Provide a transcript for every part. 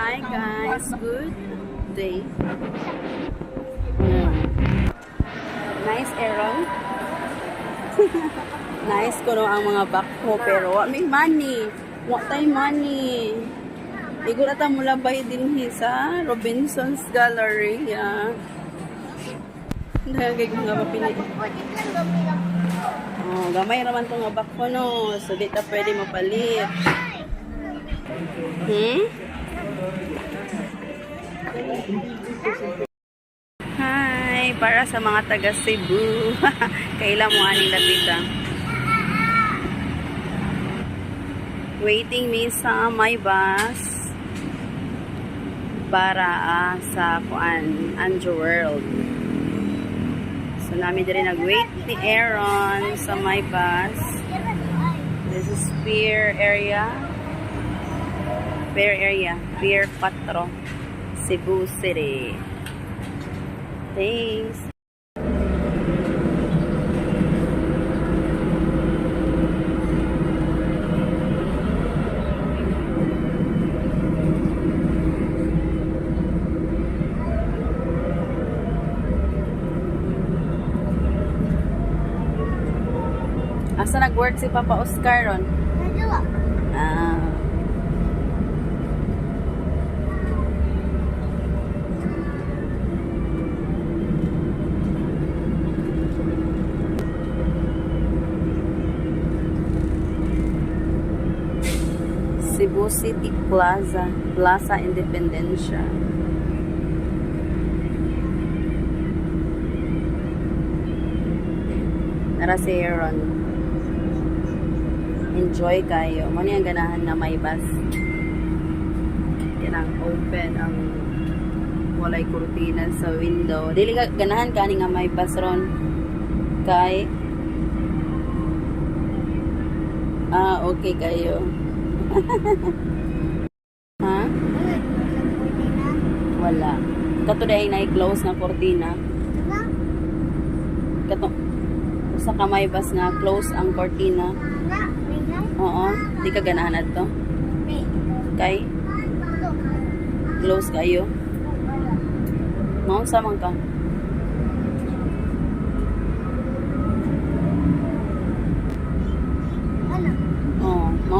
Hi guys, good day. Yeah. Nice Aaron. nice ko no ang mga back ko pero wa may money. Wa tay money. Igo na ta mula bay din sa Robinson's Galleria. Dagay mga mapili. Oh, gamay raman to nga back ko no. So di ta pwede mapalit. Hmm? Hi, para sa mga taga Cebu. Kailan mo ani tita? Waiting me sa my bus para ah, sa kuan Anjo World. So namin din nag-wait ni Aaron sa my bus. This is Pier area. Pier area. Pier 4. Cebu City. Thanks. Asa nag-work si Papa Oscar ron? Ah. Cebu City Plaza, Plaza Independencia. Nara si Aaron. Enjoy kayo. Muna yung ganahan na may bus. Yan ang open ang walay kurtina sa window. Dili ka ganahan kani nga may bus ron. Kay Ah, okay kayo. Ha? Wala. Kato dahil na close na kortina. Kato sa kamay bus nga close ang kortina. Oo, di ka ganahan ato. Kay close kayo. Mao sa man ka.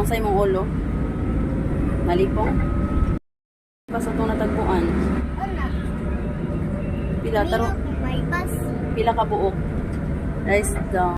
Mao sa imong ulo. Malipong. Basta itong natagpuan. Pila taro, pila ka buok. Rice down.